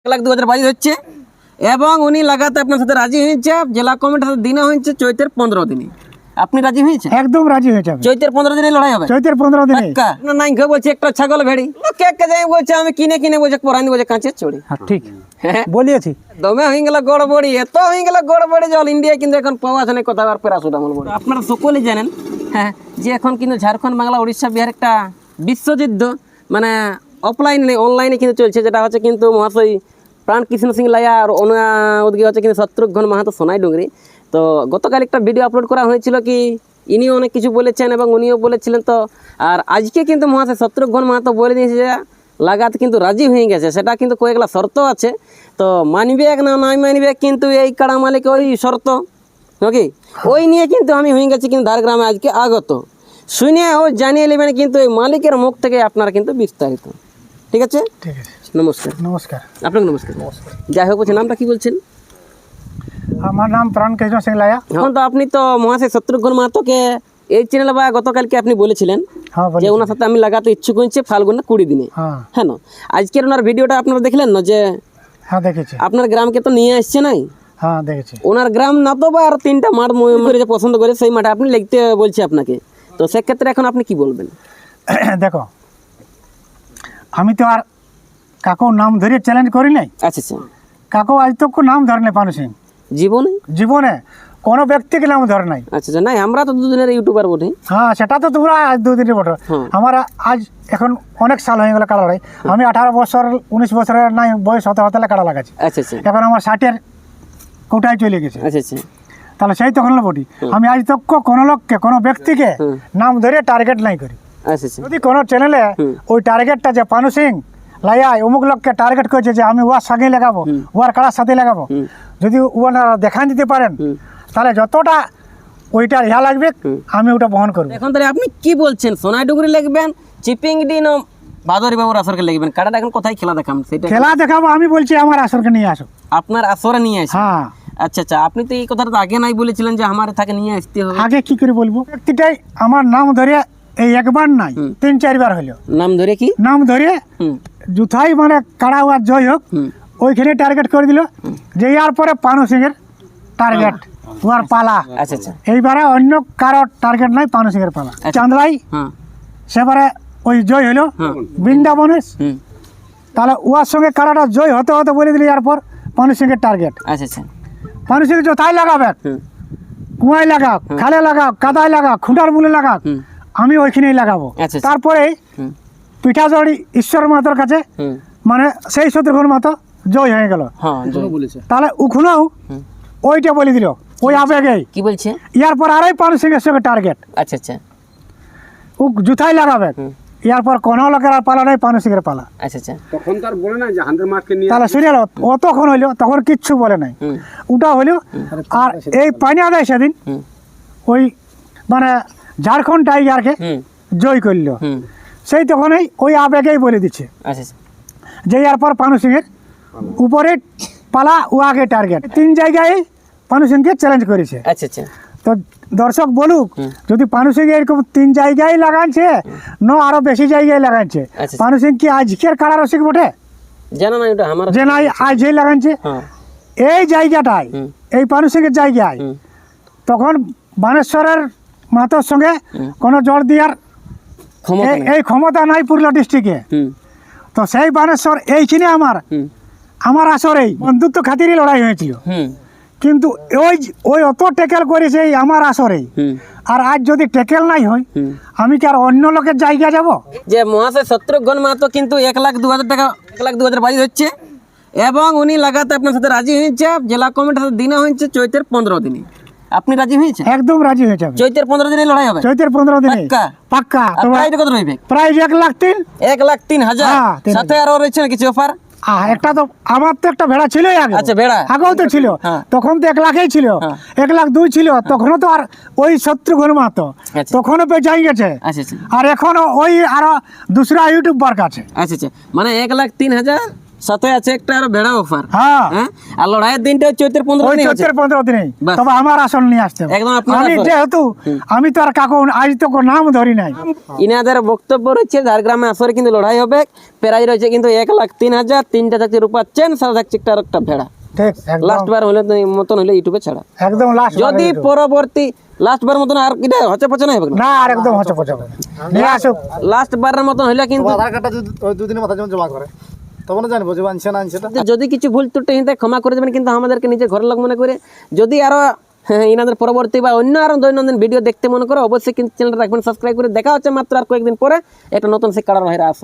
এক লাখ দু হাজার বাইশ হচ্ছে। এবং উনি লাগাতে আপনার সাথে রাজি হয়েছে জেলা কমিটির সাথে দিনে হয়েছে চৈতের পনেরো দিনে আপনি রাজি হয়েছেন? একদম রাজি হয়েছে চৈতের পনেরো দিনে লড়াই হবে? চৈতের পনেরো দিনে নাই ঘে বলছে একটা ছাগল ভেড়ি। কে কে যাই বলছে আমি কিনে কিনে বলছে পরানি বলছে কাঁচের চড়ি। হ্যাঁ ঠিক। হ্যাঁ। বলিয়েছি। দমে হয়ে গেল গড়বড়ি এত হয়ে গেল গড়বড়ি অল ইন্ডিয়া কিন্তু এখন পাওয়া আছে না কোথাও আর প্যারাসুটামল বড়ি আপনারা সকলেই জানেন হ্যাঁ যে এখন কিন্তু ঝাড়খণ্ড বাংলা উড়িষ্যা বিহার একটা বিশ্বযুদ্ধ মানে অফলাইন অনলাইনে কিন্তু চলছে, যেটা হচ্ছে কিন্তু মহাশয় প্রাণ কৃষ্ণ সিং লাইয়া আর ওনা ওদিকে হচ্ছে কিন্তু শত্রুঘ্ন মাহাতো সোনাই ডুঙ্গরি তো গতকাল একটা ভিডিও আপলোড করা হয়েছিল কি, ইনিও অনেক কিছু বলেছেন এবং উনিও বলেছিলেন তো। আর আজকে কিন্তু মহাশয় শত্রুঘ্ন মাহাতো বলে দিয়েছে যে, লাগাতে কিন্তু রাজি হয়ে গেছে, সেটা কিন্তু কয়েকটা শর্ত আছে। তো মানবে এক না নাই মানবে কিন্তু এই কাড়া মালিক ওই শর্ত, নাকি? ওই নিয়ে কিন্তু আমি হয়ে গেছি কিন্তু ধারগ্রামে আজকে আগত। শুনে ও জানিয়ে নেবেন কিন্তু এই মালিকের মুখ থেকে আপনারা কিন্তু বিস্তারিত। ঠিক আছে? ঠিক আছে। নমস্কার। নমস্কার। আপনাকে নমস্কার। যাই হোক বলছে নামটা কি বলছেন? আমার নাম প্রাণ কৃষ্ণ সিং লায়া। এখন তো আপনি তো মহাশয় শত্রুঘ্ন মাহাতোকে এই চ্যানেল বা গতকালকে আপনি বলেছিলেন হ্যাঁ যে ওনার সাথে আমি লাগাতে ইচ্ছুক হয়েছে ফাল্গুনের কুড়ি দিনে। হ্যাঁ। হ্যাঁ না? আজকের ওনার ভিডিওটা আপনারা দেখলেন না যে হ্যাঁ দেখেছি। আপনার গ্রামকে তো নিয়ে আসছে নাই? হ্যাঁ দেখেছি। ওনার গ্রাম না তো বা আর তিনটা মাঠ করে যে পছন্দ করে সেই মাঠে আপনি লিখতে বলছে আপনাকে। তো সেক্ষেত্রে এখন আপনি কি বলবেন? দেখো আমি তো আর কাকু নাম ধরে চ্যালেঞ্জ করি নাই। আচ্ছা আচ্ছা। কাকু আজ তক নাম ধরে নাই পানু সিং। জীবনে? জীবনে। কোনো ব্যক্তিকে নাম ধরে নাই। আচ্ছা আচ্ছা। নাই আমরা তো দুদিনের ইউটিউবার বটে। হ্যাঁ সেটা তো তোমরা আজ দুদিনের বটে। হুম। আমার আজ এখন অনেক সাল হয়ে গেল কাড়া লড়াই। আমি আঠারো বছর উনিশ বছরের নাই বয়স হতে হতে কাড়া লাগাচ্ছি। আচ্ছা আচ্ছা। এখন আমার ষাটের কোটায় চলে গেছে। আচ্ছা আচ্ছা। তাহলে সেই তখন বটি। আমি আজ তক কোনো লোককে কোনো ব্যক্তিকে নাম ধরে টার্গেট নাই করি। যদি কোনো চ্যানেলে ওই টার্গেটটা যে পানু সিং লাইয়াই অমুক লোককে টার্গেট করেছে যে আমি ওয়ার সঙ্গে লাগাবো ওয়ার কাড়ার সাথে লাগাবো। যদি ওনারা দেখান দিতে পারেন তাহলে যতটা ওইটা ইহা লাগবে আমি ওটা বহন করব। এখন তাহলে আপনি কি বলছেন? সোনাই ডুগরি লিখবেন চিপিংডি না ভাদরি বাবুর আসরকে লিখবেন। কাটাটা এখন কোথায় খেলা দেখাম সেটা খেলা দেখাবো আমি বলছি আমার আসরকে নিয়ে আসো। আপনার আসরে নিয়ে আসেন? হ্যাঁ। আচ্ছা আচ্ছা আপনি তো এই কথাটা তো আগে নাই বলেছিলেন যে আমার থাকে নিয়ে আসতে হবে। আগে কি করে বলব? ব্যক্তিটাই আমার নাম ধরে এই একবার নাই তিন চারবার হলো নাম ধরে কি? নাম ধরে জুথাই মানে কাড়া হওয়ার জয় হোক ওইখানে টার্গেট করে দিল যে ইয়ার পরে পানু সিং এর টার্গেট ওয়ার পালা। আচ্ছা আচ্ছা। এইবারে অন্য কারও টার্গেট নাই পানু সিং এর পালা। আচ্ছা। চাঁদলাই সেবারে ওই জয় হলো। বৃন্দাবনেশ তাহলে ওয়ার সঙ্গে কারাটা জয় হতে হতে বলে দিল ইয়ার পর পানু সিং এর টার্গেট আচ্ছা আচ্ছা। পানু সিং যোথাই লাগাবে কুয়ায় লাগাও খালে লাগাও কাদায় লাগাও খুঁটার মূলে লাগাও আমি ওইখানেই লাগাবো। আচ্ছা, আচ্ছা। তারপরে পিঠাজড়ি ঈশ্বর মাতার কাছে মানে সেই শত্রুঘ্ন মাতো জয় হয়ে গেল। হ্যাঁ তাহলে উখুনাও ওইটা বলে দিল ওই আবেগে। কি বলছে? ইয়ার পর আড়াই পানু সিং এর সঙ্গে টার্গেট আচ্ছা আচ্ছা। ও জুথাই লাগাবে। ইয়ার পর কোনো লোকের আর পালা নাই পানু সিং এর পালা। আচ্ছা আচ্ছা। তখন তার বলে না যে হান্ড্রেড মার্ককে নিয়ে তাহলে শুনে লো ও তখন হইল তখন কিচ্ছু বলে নাই। ওটা হইল আর এই পানি আদায় সেদিন ওই মানে ঝাড়খণ্ড টাইগারকে জয় করল। সেই তখনই ওই আবেগেই বলে দিচ্ছে আচ্ছা আচ্ছা। যে ইয়ার পর পানু সিংয়ের উপরে পালা ও আগে টার্গেট। তিন জায়গায় পানু সিংকে চ্যালেঞ্জ করেছে। আচ্ছা আচ্ছা। তো দর্শক বলুক যদি পানু সিং এরকম তিন জায়গায় লাগাচ্ছে ন আরও বেশি জায়গায় লাগাচ্ছে। পানু সিং কি আজকের কাড়া রসিক বটে? জানা না ওটা আমার যে নাই আজই লাগাচ্ছে। হ্যাঁ। এই জায়গাটায় এই পানু সিংয়ের জায়গায় তখন বানেশ্বরের মাতার সঙ্গে কোনো জল দেওয়ার এই- ক্ষমতা নাই পুরুলিয়া ডিস্ট্রিক্টে। তো সেই বানেশ্বর এইখানে আমার আমার আসরেই বন্ধুত্ব খাতিরই লড়াই হয়েছিল। কিন্তু ওই ওই অত টেকেল করেছে এই আমার আসরেই। আর আজ যদি টেকেল নাই হয় আমি কি আর অন্য লোকের জায়গা যাব? যে মহাশয় শত্রুঘ্ন মাহাতো কিন্তু এক লাখ দু হাজার টাকা এক লাখ দু হাজার বাইশ হচ্ছে এবং উনি লাগাতে আপনার সাথে রাজি হয়েছে। জেলা কমিটির সাথে দিনে হয়েছে চৈতের পনেরো দিনে। আপনি রাজি হয়েছেন? একদম রাজি হয়ে যাবে। চৈতের পনেরো দিনে লড়াই হবে। চৈতের পনেরো দিনে পাক্কা? পাক্কা। কত রইবে? এক লাখ তিন। এক লাখ তিন হাজার। হ্যাঁ, সাথে আরও রয়েছে কিছু অফার? একটা তো আমার তো একটা ভেড়া ছিলই আগে। আচ্ছা ভেড়া। আগেও তো ছিল। হ্যাঁ। তখন তো এক লাখেই ছিল। হ্যাঁ। এক লাখ দুই ছিল। তখনও তো আর ওই শত্রুঘ্ন মাতো আচ্ছা। তখনও যাই গেছে। আচ্ছা আর এখনও ওই আরও দুসরা ইউটিউবার কাছে। আচ্ছা আচ্ছা। মানে এক লাখ তিন হাজার? সাথে আছে একটা আরও ভেড়া অফার হ্যাঁ। হ্যাঁ? আর লড়াইয়ের দিনটা চৈত্রের পনেরো ওই দিনই পনেরো দিনে তবে আমার আসন নিয়ে আসতে একদম আমি যেহেতু আমি তো আর কাকু আজ তো নাম ধরি নাই। ইনাদের বক্তব্য রয়েছে ঝাড়গ্রামে আসরে কিন্তু লড়াই হবে। প্রাইজ রয়েছে কিন্তু এক লাখ তিন হাজার তিনটা থাকছে চেন সাথে থাকছে একটা আর একটা ভেড়া। ঠিক লাস্ট বার হলে মতন হলে ইউটিউবে ছাড়া। একদম লাস্ট যদি পরবর্তী লাস্ট বার মতন আর কিটা হচ্ছে পচে না হবে না আর একদম হচ্ছে নিয়ে লাস্ট বারের মতন হইলে কিন্তু আধার কার্ডটা দুদিনের মাথায় জমা করে। তখন জানব যে আনছে না। আনছে যদি কিছু ভুল ত্রুটি হিন্দে ক্ষমা করে দেবেন কিন্তু আমাদেরকে নিজের ঘরের লোক মনে করে। যদি আরও হ্যাঁ, ইনাদের পরবর্তী বা অন্য আরও দৈনন্দিন ভিডিও দেখতে মনে করো অবশ্যই কিন্তু চ্যানেলটা রাখবেন সাবস্ক্রাইব করে। দেখা হচ্ছে মাত্র আর কয়েকদিন পরে একটা নতুন শিক্ষার ভাইরা আসো।